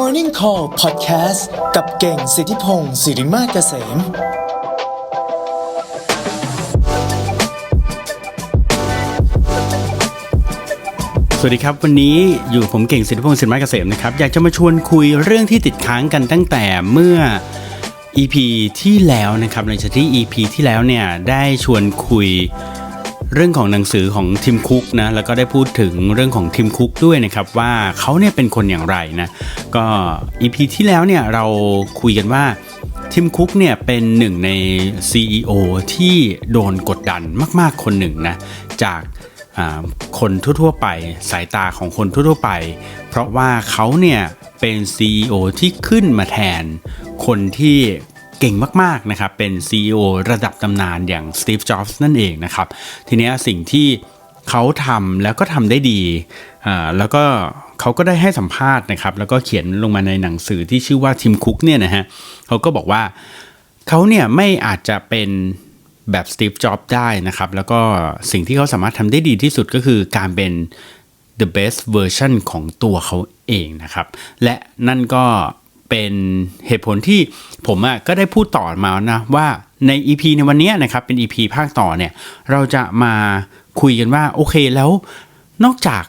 Morning Call Podcast กับเก่งสิทธิพงศ์สิริมาเกษม สวัสดีครับ วันนี้อยู่ผมเก่งสิทธิพงศ์สินไม้เกษมนะครับ อยากจะมาชวนคุยเรื่องที่ติดค้างกันตั้งแต่เมื่อ EP ที่แล้วนะครับในจากที่ EP ที่แล้วเนี่ยได้ชวนคุย เรื่องของหนังสือของทิมคุกนะแล้วก็ได้พูดถึงเรื่องของทิมคุกด้วยนะครับว่าเขาเนี่ยเป็นคนอย่างไรนะก็ EP ที่แล้วเนี่ยเราคุยกันว่าทิมคุกเนี่ยเป็นหนึ่งใน CEO ที่โดนกดดันมาก ๆ คนหนึ่งนะจากคนทั่วๆไปสายตาของคนทั่วๆไป เพราะว่าเขาเนี่ยเป็น CEO ที่ขึ้นมาแทนคนที่ เก่งมากๆนะครับเป็น CEO ระดับตำนานอย่างสตีฟจ็อบส์นั่นเองนะครับทีนี้สิ่งที่เขาทำแล้วก็ทำได้ดีอ่าแล้วก็เขาก็ได้ให้สัมภาษณ์นะครับ แล้วก็เขียนลงมาในหนังสือที่ชื่อว่าทิมคุกเนี่ยนะฮะเขาก็บอกว่าเขาเนี่ยไม่อาจจะเป็นแบบสตีฟจ็อบได้นะครับ แล้วก็สิ่งที่เขาสามารถทำได้ดีที่สุดก็คือการเป็น the best version ของตัวเขาเองนะครับ และนั่นก็เป็นเหตุผลที่ผมอะก็ได้พูดต่อมานะว่าใน EP ในวันนี้นะครับเป็น EP ภาคต่อเนี่ยเราจะมาคุยกันว่าโอเคแล้วนอกจาก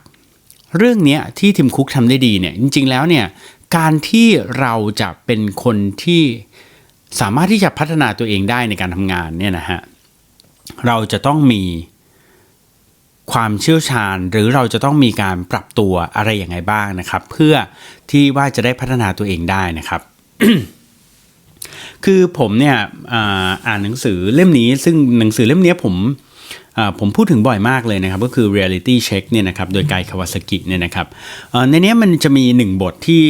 เรื่องนี้ที่ทิมคุกทำได้ดีเนี่ยจริง ๆ แล้วเนี่ยการที่เราจะเป็นคนที่สามารถที่จะพัฒนาตัวเองได้ในการทำงานเนี่ยนะฮะเราจะต้องมี ความเชี่ยวชาญ หรือเราจะต้องมีการปรับตัวอะไรอย่างไรบ้างนะครับ เพื่อที่ว่าจะได้พัฒนาตัวเองได้นะครับ คือผมเนี่ยอ่านหนังสือเล่มนี้ ซึ่งหนังสือเล่มนี้ผมผมพูดถึงบ่อยมากเลยนะครับ ก็คือ reality check เนี่ยนะครับ โดยไกคาวาสกิเนี่ยนะครับในนี้มันจะมีหนึ่งบทที่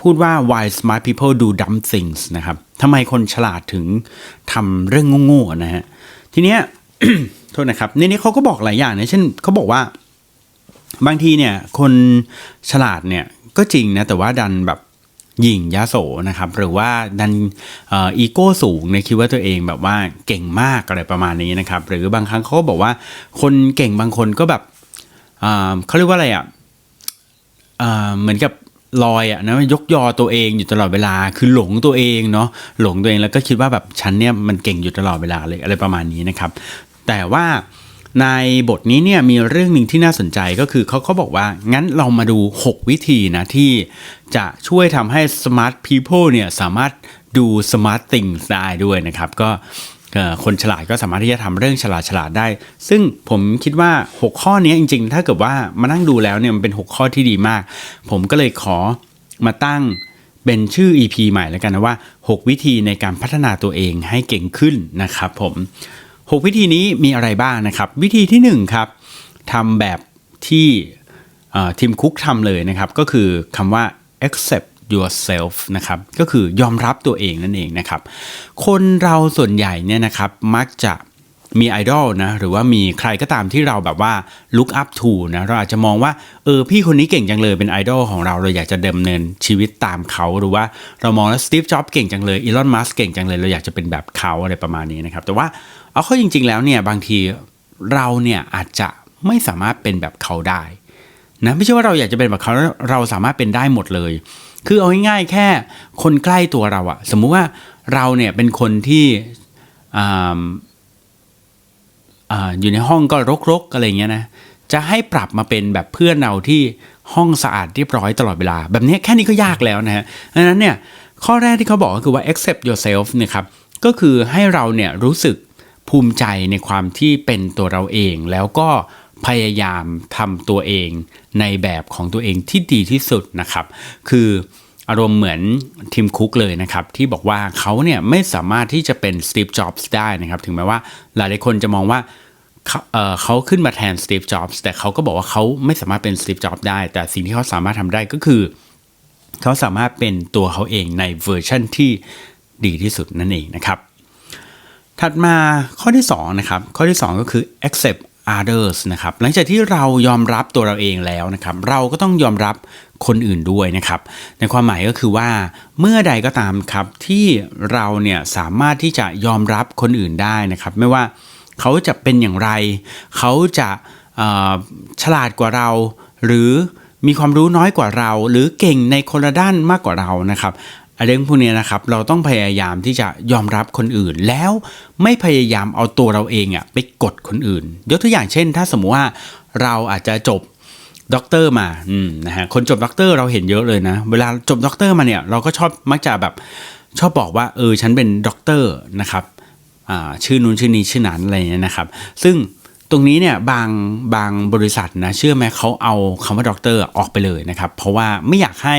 พูดว่า why smart people do dumb things นะครับทำไมคนฉลาดถึงทำเรื่องโง่ๆนะฮะทีเนี้ย โทษนะครับในนี้เขาก็บอกหลายอย่างนะเช่นเขาบอกว่า บางทีเนี่ย คนฉลาดเนี่ยก็จริงนะแต่ว่าดันแบบหยิ่งยาโสนะครับ หรือว่าดันอีโก้สูงในคิดว่าตัวเองแบบว่าเก่งมากอะไรประมาณนี้นะครับ หรือบางครั้งเขาก็บอกว่า คนเก่งบางคนก็แบบเขาเรียกว่าอะไรอะอ่าเหมือนกับลอยอะนะยกยอตัวเองอยู่ตลอดเวลา คือหลงตัวเองเนาะหลงตัวเองแล้วก็คิดว่าแบบฉันเนี่ยมันเก่งอยู่ตลอดเวลาเลยอะไรประมาณนี้นะครับ แต่ว่าในบทนี้เนี่ยมีเรื่องหนึ่งที่น่าสนใจก็คือเขาเขาบอกว่างั้นเรามาดู 6 วิธีนะที่จะช่วยทำให้ smart people เนี่ยสามารถดู smart things ได้ด้วยนะครับ ก็คนฉลาดก็สามารถที่จะทำเรื่องฉลาดฉลาดได้ ซึ่งผมคิดว่า 6 ข้อนี้จริง ๆ ถ้าเกิดว่ามานั่งดูแล้วเนี่ยมันเป็น 6 ข้อที่ดีมาก ผมก็เลยขอมาตั้งเป็นชื่อ EP ใหม่แล้วกันนะว่า 6 วิธีในการพัฒนาตัวเองให้เก่งขึ้นนะครับผม 6 วิธีนี้มีอะไรบ้างนะครับ วิธีที่1ครับทำแบบที่ทีมคุกทำเลยนะครับ ก็คือคำว่า accept yourself นะครับก็คือยอมรับตัวเองนั่นเองนะครับ คนเราส่วนใหญ่เนี่ยนะครับมักจะมีไอดอลนะหรือว่ามีใครก็ตามที่เราแบบว่า look up to นะเราอาจจะมองว่าเออพี่คนนี้เก่งจังเลยเป็นไอดอลของเราเราอยากจะดำเนินชีวิตตามเขา หรือว่าเรามองแล้วสตีฟจ็อบเก่งจังเลยอีลอนมัสเก่งจังเลย เราอยากจะเป็นแบบเขาอะไรประมาณนี้นะครับ แต่ว่า เอาเข้าจริง ๆ แล้วเนี่ยบางทีเราเนี่ยอาจจะไม่สามารถเป็นแบบเขาได้นะไม่ใช่ว่าเราอยากจะเป็นแบบเขาเราสามารถเป็นได้หมดเลย คือเอาง่ายๆแค่คนใกล้ตัวเราอะสมมุติว่าเราเนี่ยเป็นคนที่อ่าอ่าอยู่ในห้องก็รกๆอะไรเงี้ยนะจะให้ปรับมาเป็นแบบเพื่อนเราที่ห้องสะอาดเรียบร้อยตลอดเวลา แบบนี้แค่นี้ก็ยากแล้วนะฮะดังนั้นเนี่ยข้อแรกที่เขาบอกก็คือว่า accept yourself เนี่ยครับก็คือให้เราเนี่ยรู้สึก ภูมิใจในความที่เป็นตัวเราเอง แล้วก็พยายามทำตัวเองในแบบของตัวเองที่ดีที่สุดนะครับ คืออารมณ์เหมือนทีมคุกเลยนะครับ ที่บอกว่าเขาเนี่ยไม่สามารถที่จะเป็นสตีฟจ็อบส์ได้นะครับ ถึงแม้ว่าหลายๆคนจะมองว่าเขาเขาขึ้นมาแทนสตีฟจ็อบส์แต่เขาก็บอกว่าเขาไม่สามารถเป็นสตีฟจ็อบส์ได้ แต่สิ่งที่เขาสามารถทำได้ก็คือ เขาสามารถเป็นตัวเขาเองในเวอร์ชั่นที่ดีที่สุดนั่นเองนะครับ ถัดมาข้อที่2นะครับข้อที่ 2 ก็คือ accept others นะครับหลังจากที่เรายอมรับตัวเราเองแล้วนะครับ เราก็ต้องยอมรับคนอื่นด้วยนะครับ ในความหมายก็คือว่าเมื่อใดก็ตามครับที่เราเนี่ยสามารถที่จะยอมรับคนอื่นได้นะครับ ไม่ว่าเขาจะเป็นอย่างไร เขาจะฉลาดกว่าเรา หรือมีความรู้น้อยกว่าเรา หรือเก่งในคนละด้านมากกว่าเรานะครับ เรื่องพวกนี้นะครับเราต้องพยายามที่จะยอมรับคนอื่น แล้วไม่พยายามเอาตัวเราเองอะไปกดคนอื่น ยกตัวอย่างเช่น ถ้าสมมุติว่าเราอาจจะจบด็อกเตอร์มาอืมนะฮะคนจบด็อกเตอร์เราเห็นเยอะเลยนะ เวลาจบด็อกเตอร์มาเนี่ยเราก็ชอบมักจะแบบชอบบอกว่าเออฉันเป็นด็อกเตอร์นะครับอ่าชื่อนู้นชื่อนี้ชื่อนั้นอะไรเงี้ยนะครับ ซึ่งตรงนี้เนี่ยบางบางบริษัทนะเชื่อไหมเขาเอาคำว่าด็อกเตอร์ออกไปเลยนะครับ เพราะว่าไม่อยากให้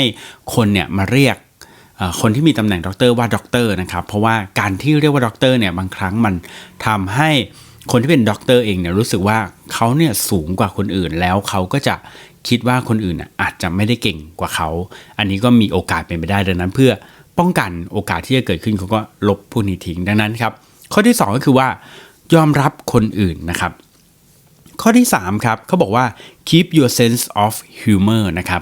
คนเนี่ยมาเรียก คนที่มีตำแหน่งด็อกเตอร์ว่าด็อกเตอร์นะครับ เพราะว่าการที่เรียกว่าด็อกเตอร์เนี่ยบางครั้งมันทำให้คนที่เป็นด็อกเตอร์เองเนี่ยรู้สึกว่าเขาเนี่ยสูงกว่าคนอื่นแล้วเขาก็จะคิดว่าคนอื่นน่ะอาจจะไม่ได้เก่งกว่าเขา อันนี้ก็มีโอกาสเป็นไปได้ดังนั้น เพื่อป้องกันโอกาสที่จะเกิดขึ้นเขาก็ลบพวกนี้ทิ้งดังนั้นครับ ข้อที่สองก็คือว่ายอมรับคนอื่นนะครับ ข้อที่ 3 ครับเขาบอกว่า keep your sense of humor นะครับ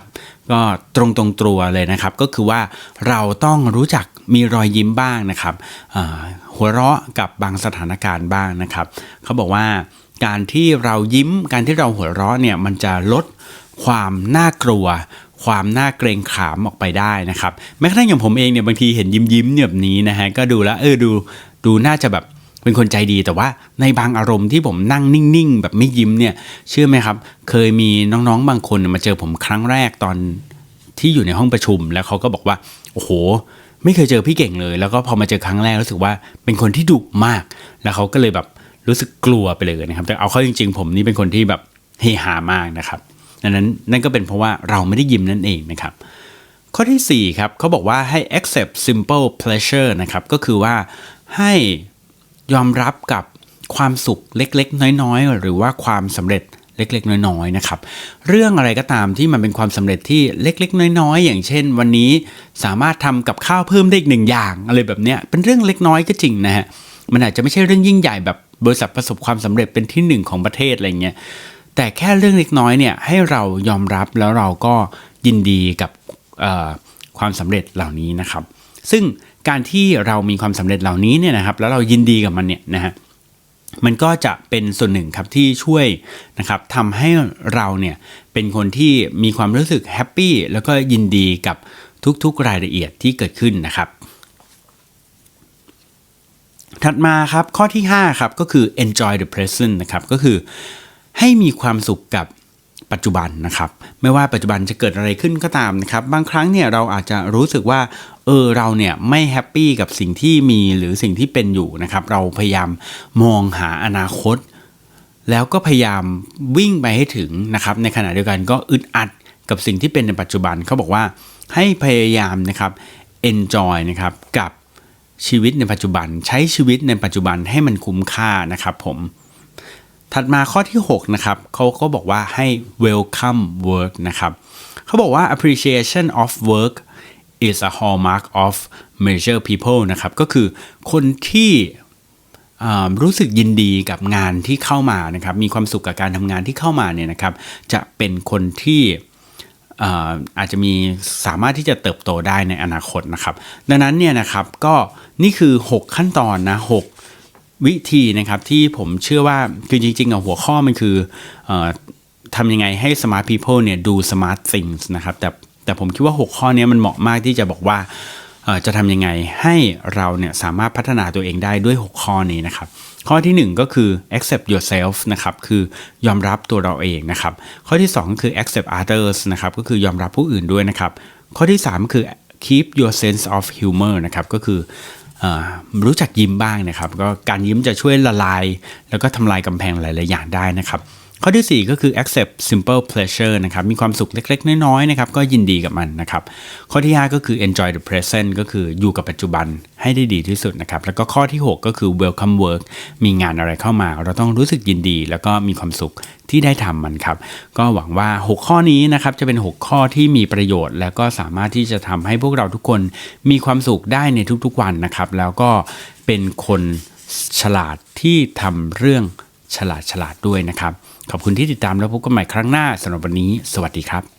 ก็ตรงตรงตัวเลยนะครับ ก็คือว่าเราต้องรู้จักมีรอยยิ้มบ้างนะครับหัวเราะกับบางสถานการณ์บ้างนะครับเขาบอกว่าการที่เรายิ้มการที่เราหัวเราะเนี่ยมันจะลดความน่ากลัว ความน่าเกรงขามออกไปได้นะครับแม้กระทั่งอย่างผมเองเนี่ยบางทีเห็นยิ้มยิ้มๆแบบนี้นะฮะก็ดูแล้วเออดูดูน่าจะแบบ เป็นคนใจดีแต่ว่าในบางอารมณ์ที่ผมนั่งนิ่งๆ แบบไม่ยิ้มเนี่ยเชื่อไหมครับ เคยมีน้องๆบางคนมาเจอผมครั้งแรกตอนที่อยู่ในห้องประชุม แล้วเขาก็บอกว่าโอ้โห ไม่เคยเจอพี่เก่งเลย แล้วก็พอมาเจอครั้งแรกรู้สึกว่าเป็นคนที่ดุมาก แล้วเขาก็เลยแบบรู้สึกกลัวไปเลยนะครับ แต่เอาเข้าจริง ๆ ผมนี่เป็นคนที่แบบเฮฮามากนะครับดังนั้นนั่นก็เป็นเพราะว่าเราไม่ได้ยิ้มนั่นเองนะครับข้อทีสี่4ครับเขาบอกว่าให้ accept simple pleasure นะครับก็คือว่าให้ ยอมรับกับความสุขเล็กๆ น้อยๆ หรือว่าความสำเร็จเล็กๆ น้อยๆนะครับเรื่องอะไรก็ตามที่มันเป็นความสำเร็จที่เล็กๆ น้อยๆ อย่างเช่น วันนี้สามารถทำกับข้าวเพิ่มได้อีกหนึ่งอย่างอะไรแบบเนี้ยเป็นเรื่องเล็กน้อยก็จริงนะฮะมันอาจจะไม่ใช่เรื่องยิ่งใหญ่แบบบริษัทประสบความสำเร็จเป็นที่หนึ่งของประเทศอะไรเงี้ยแต่แค่เรื่องเล็กน้อยเนี่ยให้เรายอมรับแล้วเราก็ยินดีกับความสำเร็จเหล่านี้นะครับ ซึ่ง การที่เรามีความสำเร็จเหล่านี้เนี่ยนะครับแล้วเรายินดีกับมันเนี่ยนะฮะมันก็จะเป็นส่วนหนึ่งครับที่ช่วยนะครับทำให้เราเนี่ยเป็นคนที่มีความรู้สึกแฮปปี้แล้วก็ยินดีกับทุกๆรายละเอียดที่เกิดขึ้นนะครับ ถัดมาครับข้อที่5ครับก็คือ enjoy the present นะครับก็คือให้มีความสุขกับ ปัจจุบันนะครับ ไม่ว่าปัจจุบันจะเกิดอะไรขึ้นก็ตามนะครับ บางครั้งเนี่ยเราอาจจะรู้สึกว่าเออเราเนี่ยไม่แฮปปี้กับสิ่งที่มีหรือสิ่งที่เป็นอยู่นะครับ เราพยายามมองหาอนาคต แล้วก็พยายามวิ่งไปให้ถึงนะครับ ในขณะเดียวกันก็อึดอัดกับสิ่งที่เป็นในปัจจุบันเขาบอกว่าให้พยายามนะครับ enjoy นะครับกับชีวิตในปัจจุบัน ใช้ชีวิตในปัจจุบันให้มันคุ้มค่านะครับผม ถัดมาข้อที่ 6 นะครับเขาก็บอกว่าให้ welcome work นะครับเขาบอกว่า appreciation of work is a hallmark of mature people นะครับ ก็คือคนที่รู้สึกยินดีกับงานที่เข้ามานะครับ มีความสุขกับการทำงานที่เข้ามาเนี่ยนะครับ จะเป็นคนที่อาอาจจะมีสามารถที่จะเติบโตได้ในอนาคตนะครับ ดังนั้นเนี่ยนะครับก็นี่คือ 6 ขั้นตอนนะ6 วิธีนะครับที่ผมเชื่อว่าคือจริงๆอะหัวข้อมันคืออทำยังไงให้ smart people เนี่ยดู smart things นะครับแต่แต่ผมคิดว่า 6 ข้อนี้มันเหมาะมากที่จะบอกว่าจะทำยังไงให้เราเนี่ยสามารถพัฒนาตัวเองได้ด้วย 6 ข้อนี้นะครับ ข้อทีหนึ่1 ก็คือ accept yourself นะครับคือยอมรับตัวเราเองนะครับ ข้อที่ 2 ก็คือ accept others นะครับก็คือยอมรับผู้อื่นด้วยนะครับ ข้อที่ 3 คือ keep your sense of humor นะครับก็คือ รู้จักยิ้มบ้างนะครับ ก็การยิ้มจะช่วยละลาย แล้วก็ทำลายกำแพงหลาย ๆ อย่างได้นะครับ ข้อที่ 4 ก็คือ accept simple pleasure นะครับ มีความสุขเล็กๆ น้อยๆ นะครับ ก็ยินดีกับมันนะครับ ข้อที่ 5 ก็คือ enjoy the present ก็คืออยู่กับปัจจุบันให้ได้ดีที่สุดนะครับ แล้วก็ข้อที่ 6 ก็คือ welcome work มีงานอะไรเข้ามา เราต้องรู้สึกยินดี แล้วก็มีความสุขที่ได้ทำมันครับ ก็หวังว่า 6 ข้อนี้นะครับ จะเป็น 6 ข้อที่มีประโยชน์ แล้วก็สามารถที่จะทำให้พวกเราทุกคนมีความสุขได้ในทุกๆ วันนะครับ แล้วก็เป็นคนฉลาดที่ทำเรื่องฉลาดฉลาดด้วยนะครับ ขอบคุณที่ติดตามแล้วพบกันใหม่ครั้งหน้าสำหรับวันนี้ สวัสดีครับ